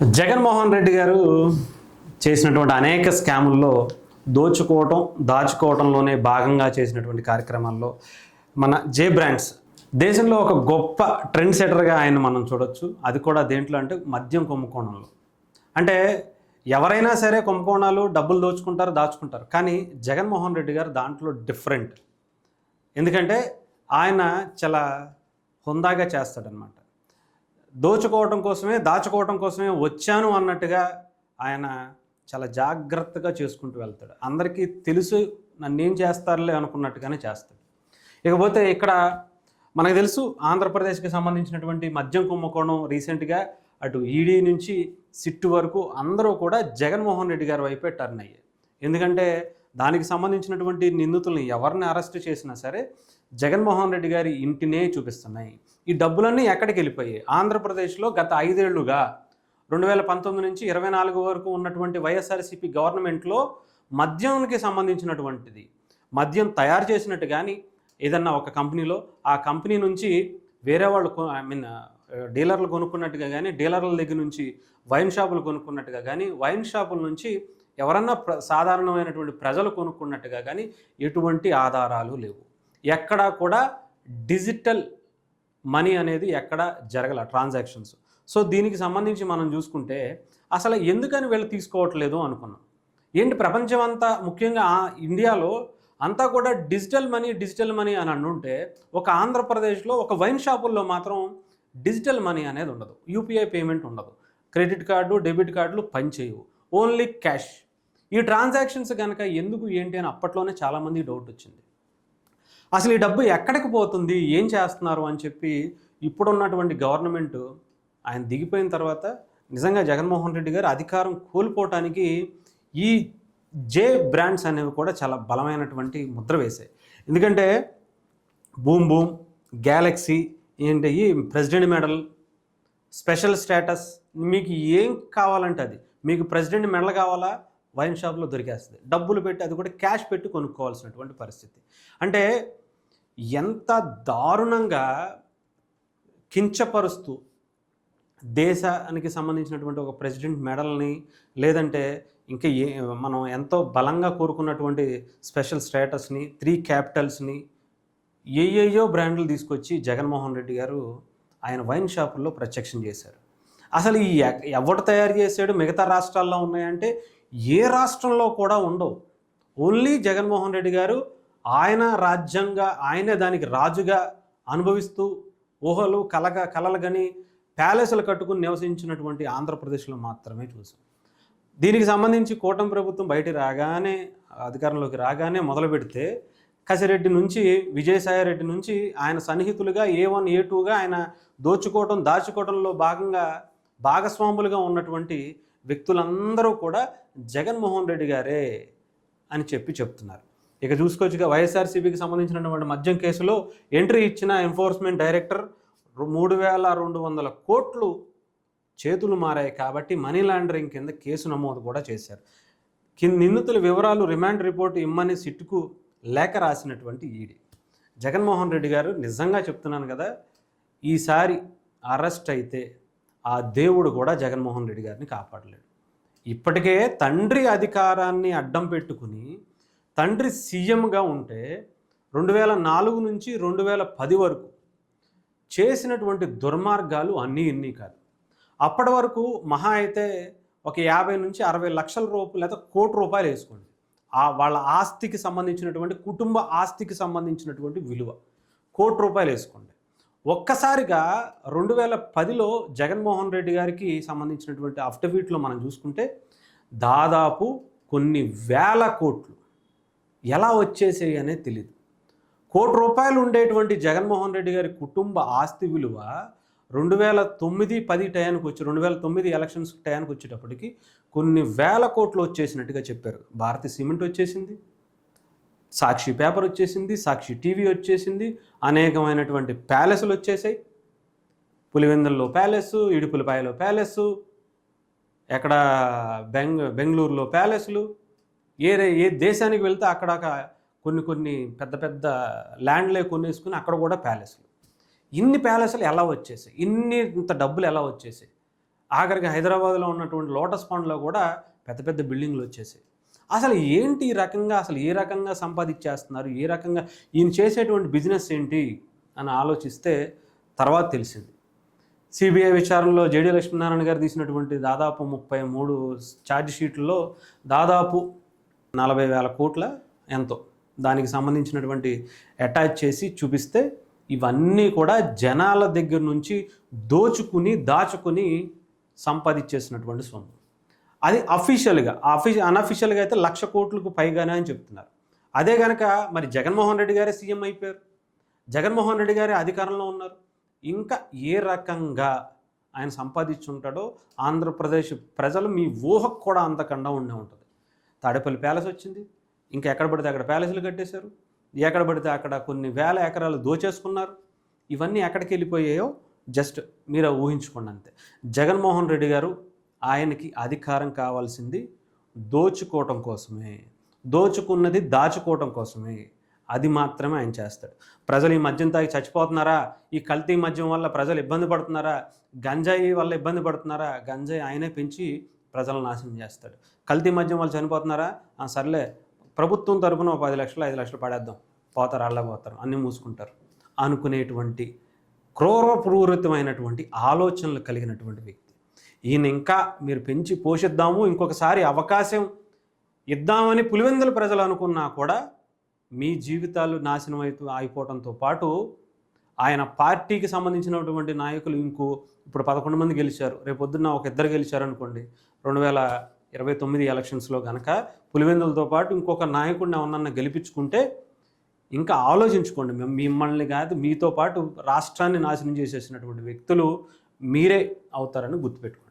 జగన్మోహన్ రెడ్డి గారు చేసినటువంటి అనేక స్కాముల్లో దోచుకోవటం దాచుకోవటంలోనే భాగంగా చేసినటువంటి కార్యక్రమాల్లో మన జే బ్రాండ్స్ దేశంలో ఒక గొప్ప ట్రెండ్ సెటర్గా ఆయన మనం చూడొచ్చు. అది కూడా దేంట్లో అంటే మద్యం కుంభకోణంలో. అంటే ఎవరైనా సరే కుంభకోణాలు డబ్బులు దోచుకుంటారు దాచుకుంటారు. కానీ జగన్మోహన్ రెడ్డి గారు దాంట్లో డిఫరెంట్. ఎందుకంటే ఆయన చాలా హుందాగా చేస్తాడనమాట దోచుకోవటం కోసమే దాచుకోవటం కోసమే వచ్చాను అన్నట్టుగా ఆయన చాలా జాగ్రత్తగా చేసుకుంటూ వెళ్తాడు. అందరికీ తెలుసు నన్ను ఏం చేస్తారులే అనుకున్నట్టుగానే చేస్తాడు. ఇకపోతే ఇక్కడ మనకు తెలుసు ఆంధ్రప్రదేశ్కి సంబంధించినటువంటి మద్యం కుంభకోణం రీసెంట్గా అటు ఈడీ నుంచి సిట్టు వరకు అందరూ కూడా జగన్మోహన్ రెడ్డి గారి వైపే టర్న్ అయ్యాయి ఎందుకంటే దానికి సంబంధించినటువంటి నిందితుల్ని ఎవరిని అరెస్ట్ చేసినా సరే జగన్మోహన్ రెడ్డి గారి ఇంటినే చూపిస్తున్నాయి. ఈ డబ్బులన్నీ ఎక్కడికి వెళ్ళిపోయాయి? ఆంధ్రప్రదేశ్లో గత ఐదేళ్ళుగా రెండు వేల పంతొమ్మిది నుంచి ఇరవై నాలుగు వరకు ఉన్నటువంటి వైఎస్ఆర్సీపీ గవర్నమెంట్లో మద్యానికి సంబంధించినటువంటిది. మద్యం తయారు చేసినట్టు కానీ ఏదన్నా ఒక కంపెనీలో ఆ కంపెనీ నుంచి వేరే వాళ్ళు ఐ మీన్ డీలర్లు కొనుక్కున్నట్టుగా కానీ డీలర్ల దగ్గర నుంచి వైన్ షాపులు కొనుక్కున్నట్టుగా కానీ వైన్ షాపుల నుంచి ఎవరన్నా ప్ర సాధారణమైనటువంటి ప్రజలు కొనుక్కున్నట్టుగా కానీ ఎటువంటి ఆధారాలు లేవు. ఎక్కడా కూడా డిజిటల్ మనీ అనేది ఎక్కడ జరగల ట్రాన్సాక్షన్స్. సో దీనికి సంబంధించి మనం చూసుకుంటే అసలు ఎందుకని వీళ్ళు తీసుకోవట్లేదు అనుకున్నాం. ఏంటి ప్రపంచం అంతా ముఖ్యంగా ఇండియాలో అంతా కూడా డిజిటల్ మనీ డిజిటల్ మనీ అని అంటుంటే ఒక ఆంధ్రప్రదేశ్లో ఒక వైన్ షాపుల్లో మాత్రం డిజిటల్ మనీ అనేది ఉండదు. యూపీఐ పేమెంట్ ఉండదు. క్రెడిట్ కార్డు డెబిట్ కార్డులు పనిచేయవు. Only cash. ఈ ట్రాన్సాక్షన్స్ కనుక ఎందుకు ఏంటి అని అప్పట్లోనే చాలామంది డౌట్ వచ్చింది. అసలు ఈ డబ్బు ఎక్కడికి పోతుంది? ఏం చేస్తున్నారు? అని చెప్పి ఇప్పుడున్నటువంటి గవర్నమెంట్ ఆయన దిగిపోయిన తర్వాత నిజంగా జగన్మోహన్ రెడ్డి గారు అధికారం కోల్పోవటానికి ఈ జే బ్రాండ్స్ అనేవి కూడా చాలా బలమైనటువంటి ముద్ర వేశాయి. ఎందుకంటే బూమ్ బూమ్ గ్యాలక్సీ ఏంటి ఈ ప్రెసిడెంట్ మెడల్ స్పెషల్ స్టేటస్ మీకు ఏం కావాలంటే అది. మీకు ప్రెసిడెంట్ మెడల్ కావాలా? వైన్ షాప్లో దొరికేస్తుంది. డబ్బులు పెట్టి అది కూడా క్యాష్ పెట్టి కొనుక్కోవాల్సినటువంటి పరిస్థితి. అంటే ఎంత దారుణంగా కించపరుస్తూ దేశానికి సంబంధించినటువంటి ఒక ప్రెసిడెంట్ మెడల్ని లేదంటే ఇంకా ఏ మనం ఎంతో బలంగా కోరుకున్నటువంటి స్పెషల్ స్టేటస్ని త్రీ క్యాపిటల్స్ని ఏయేయో బ్రాండ్లు తీసుకొచ్చి జగన్మోహన్ రెడ్డి గారు ఆయన వైన్ షాపుల్లో ప్రత్యక్షం చేశారు. అసలు ఈ ఎవడు తయారు చేసాడు మిగతా రాష్ట్రాల్లో ఉన్నాయంటే ఏ రాష్ట్రంలో కూడా ఉండవు. ఓన్లీ జగన్మోహన్ రెడ్డి గారు ఆయన రాజ్యంగా ఆయనే దానికి రాజుగా అనుభవిస్తూ ఊహలు కలగ కలలుగని ప్యాలెస్లు కట్టుకుని నివసించినటువంటి ఆంధ్రప్రదేశ్లో మాత్రమే చూసాం. దీనికి సంబంధించి కూటమి ప్రభుత్వం బయట రాగానే అధికారంలోకి రాగానే మొదలు పెడితే కసిరెడ్డి నుంచి విజయసాయిరెడ్డి నుంచి ఆయన సన్నిహితులుగా ఏ వన్ ఏ టూగా ఆయన దోచుకోవటం దాచుకోవడంలో భాగంగా భాగస్వాములుగా ఉన్నటువంటి వ్యక్తులందరూ కూడా జగన్మోహన్ రెడ్డి గారే అని చెప్పి చెప్తున్నారు. ఇక చూసుకోవచ్చుగా వైఎస్ఆర్సీపీకి సంబంధించినటువంటి మద్యం కేసులో ఎంట్రీ ఇచ్చిన ఎన్ఫోర్స్మెంట్ డైరెక్టర్ మూడు వేల రెండు వందల కోట్లు చేతులు మారాయి కాబట్టి మనీ లాండరింగ్ కింద కేసు నమోదు కూడా చేశారు. కింద నిందితుల వివరాలు రిమాండ్ రిపోర్ట్ ఇమ్మని సిట్టుకు లేఖ రాసినటువంటి ఈడీ. జగన్మోహన్ రెడ్డి గారు నిజంగా చెప్తున్నాను కదా ఈసారి అరెస్ట్ అయితే ఆ దేవుడు కూడా జగన్మోహన్ రెడ్డి గారిని కాపాడలేడు. ఇప్పటికే తండ్రి అధికారాన్ని అడ్డం పెట్టుకుని తండ్రి సీఎంగా ఉంటే రెండు వేల నాలుగు నుంచి రెండు వేల పది వరకు చేసినటువంటి దుర్మార్గాలు అన్నీ ఇన్ని కాదు. అప్పటి వరకు మహా అయితే ఒక యాభై నుంచి అరవై లక్షల రూపాయలు లేదా కోటి రూపాయలు వేసుకోండి. ఆ వాళ్ళ ఆస్తికి సంబంధించినటువంటి కుటుంబ ఆస్తికి సంబంధించినటువంటి విలువ కోటి రూపాయలు వేసుకోండి. ఒక్కసారిగా రెండు వేల పదిలో జగన్మోహన్ రెడ్డి గారికి సంబంధించినటువంటి అఫిడవిట్లో మనం చూసుకుంటే దాదాపు కొన్ని వేల కోట్లు ఎలా వచ్చేసాయి అనేది తెలియదు కోటి రూపాయలు ఉండేటువంటి జగన్మోహన్ రెడ్డి గారి కుటుంబ ఆస్తి విలువ రెండు వేల తొమ్మిది పది టయానికి వచ్చి రెండు వేల తొమ్మిది ఎలక్షన్స్ టయానికి వచ్చేటప్పటికి కొన్ని వేల కోట్లు వచ్చేసినట్టుగా చెప్పారు. భారతీయ సిమెంట్ వచ్చేసింది. సాక్షి పేపర్ వచ్చేసింది సాక్షి టీవీ వచ్చేసింది అనేకమైనటువంటి ప్యాలెస్లు వచ్చేసాయి. పులివెందుల్లో ప్యాలెస్ ఇడుపులపాయలో ప్యాలెస్ ఎక్కడ బెంగ బెంగళూరులో ప్యాలెస్లు ఏ ఏ దేశానికి వెళ్తే అక్కడ కొన్ని కొన్ని పెద్ద పెద్ద ల్యాండ్లే కొనేసుకుని అక్కడ కూడా ప్యాలెస్లు. ఇన్ని ప్యాలెస్లు ఎలా వచ్చేసాయి? ఇన్ని ఇంత డబ్బులు ఎలా వచ్చేసాయి? ఆఖరికి హైదరాబాద్లో ఉన్నటువంటి లోటస్ పాండ్లో కూడా పెద్ద పెద్ద బిల్డింగ్లు వచ్చేసాయి. అసలు ఏంటి ఈ రకంగా అసలు ఏ రకంగా సంపాదించేస్తున్నారు ఏ రకంగా ఈయన చేసేటువంటి బిజినెస్ ఏంటి అని ఆలోచిస్తే తర్వాత తెలిసింది. సిబిఐ విచారణలో జేడీ లక్ష్మీనారాయణ గారు తీసినటువంటి దాదాపు ముప్పై మూడు ఛార్జ్షీట్లో దాదాపు నలభై వేల కోట్ల ఎంతో దానికి సంబంధించినటువంటి అటాచ్ చేసి చూపిస్తే ఇవన్నీ కూడా జనాల దగ్గర నుంచి దోచుకుని దాచుకుని సంపాదించేసినటువంటి సొమ్ము. అది అఫీషియల్గా అఫీషియల్ అన్అఫీషియల్గా అయితే లక్ష కోట్లకు పైగానే అని చెప్తున్నారు. అదే కనుక మరి జగన్మోహన్ రెడ్డి గారే సీఎం అయిపోయారు. జగన్మోహన్ రెడ్డి గారే అధికారంలో ఉన్నారు. ఇంకా ఏ రకంగా ఆయన సంపాదించుంటాడో ఆంధ్రప్రదేశ్ ప్రజలు మీ ఊహకు కూడా అంతకుండా ఉండే ఉంటుంది. తాడేపల్లి ప్యాలెస్ వచ్చింది. ఇంకా ఎక్కడ పడితే అక్కడ ప్యాలెస్లు కట్టేశారు. ఎక్కడ పడితే అక్కడ కొన్ని వేల ఎకరాలు దోచేసుకున్నారు. ఇవన్నీ ఎక్కడికి వెళ్ళిపోయాయో జస్ట్ మీరు ఊహించుకోండి అంతే. జగన్మోహన్ రెడ్డి గారు ఆయనకి అధికారం కావాల్సింది దోచుకోవటం కోసమే. దోచుకున్నది దాచుకోవటం కోసమే. అది మాత్రమే ఆయన చేస్తాడు. ప్రజలు ఈ మద్యం తాగి చచ్చిపోతున్నారా? ఈ కల్తీ మద్యం వల్ల ప్రజలు ఇబ్బంది పడుతున్నారా? గంజాయి వల్ల ఇబ్బంది పడుతున్నారా? గంజాయి ఆయనే పెంచి ప్రజలను నాశనం చేస్తాడు. కల్తీ మద్యం వాళ్ళు చనిపోతున్నారా? సర్లే. ప్రభుత్వం తరపున ఒక పది లక్షలు ఐదు లక్షలు పడేద్దాం. పోతారు అల్లా పోతారు అన్నీ మూసుకుంటారు. అనుకునేటువంటి క్రూరపూరితమైనటువంటి ఆలోచనలు కలిగినటువంటి వ్యక్తి. ఈయన ఇంకా మీరు పెంచి పోషిద్దాము ఇంకొకసారి అవకాశం ఇద్దామని పులివెందుల ప్రజలు అనుకున్నా కూడా మీ జీవితాలు నాశనం అయిపో అయిపోవడంతో పాటు ఆయన పార్టీకి సంబంధించినటువంటి నాయకులు ఇంకో ఇప్పుడు పదకొండు మంది గెలిచారు. రేపు పొద్దున్న ఒక ఇద్దరు గెలిచారు అనుకోండి రెండు వేల ఇరవై తొమ్మిది ఎలక్షన్స్లో కనుక పులివెందులతో పాటు ఇంకొక నాయకుడిని ఎవరన్నా గెలిపించుకుంటే ఇంకా ఆలోచించుకోండి. మేము మిమ్మల్ని కాదు మీతో పాటు రాష్ట్రాన్ని నాశనం చేసేసినటువంటి వ్యక్తులు మీరే అవుతారని గుర్తుపెట్టుకోండి.